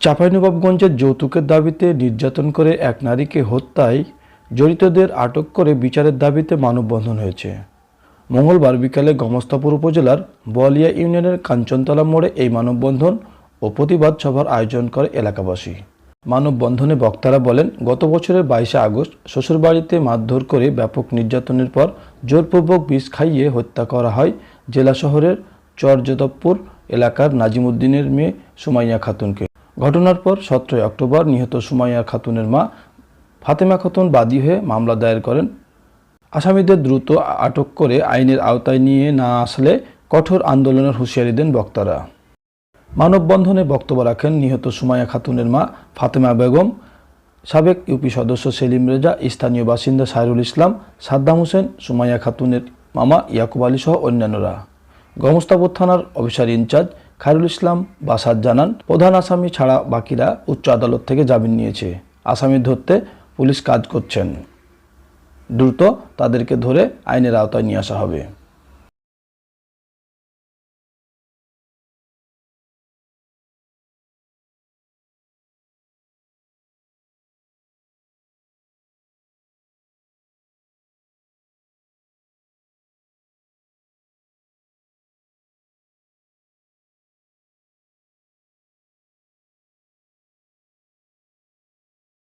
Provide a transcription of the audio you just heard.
চাঁপাইনবাবগঞ্জের যৌতুকের দাবিতে নির্যাতন করে এক নারীকে হত্যায় জড়িতদের আটক করে বিচারের দাবিতে মানববন্ধন হয়েছে। মঙ্গলবার বিকালে গমস্তাপুর উপজেলার বলিয়া ইউনিয়নের কাঞ্চনতলা মোড়ে এই মানববন্ধন ও প্রতিবাদ সভার আয়োজন করে এলাকাবাসী। মানববন্ধনে বক্তারা বলেন, গত বছরের বাইশে আগস্ট শ্বশুরবাড়িতে মারধর করে ব্যাপক নির্যাতনের পর জোরপূর্বক বিষ খাইয়ে হত্যা করা হয় জেলা শহরের চরযাদবপুর এলাকার নাজিমুদ্দিনের মেয়ে সুমাইয়া খাতুনকে। ঘটনার পর সতেরোই অক্টোবর নিহত সুমাইয়া খাতুনের মা ফাতেমা খাতুন বাদী হয়ে মামলা দায়ের করেন। আসামিদের দ্রুত আটক করে আইনের আওতায় নিয়ে না আসলে কঠোর আন্দোলনের হুঁশিয়ারি দেন বক্তারা। মানববন্ধনে বক্তব্য রাখেন নিহত সুমাইয়া খাতুনের মা ফাতেমা বেগম, সাবেক ইউপি সদস্য সেলিম রেজা, স্থানীয় বাসিন্দা সাইরুল ইসলাম, সাদ্দাম হোসেন, সুমাইয়া খাতুনের মামা ইয়াকুব আলী সহ অন্যান্যরা। গমস্তাপুর থানার officer in charge Khairul Islam বাসাদ জানান, প্রধান আসামি ছাড়া বাকিরা উচ্চ আদালত থেকে জামিন নিয়েছে। আসামি ধরতে পুলিশ কাজ করছেন। দ্রুত তাদেরকে ধরে আইনের আওতায় নিয়ে আসা হবে।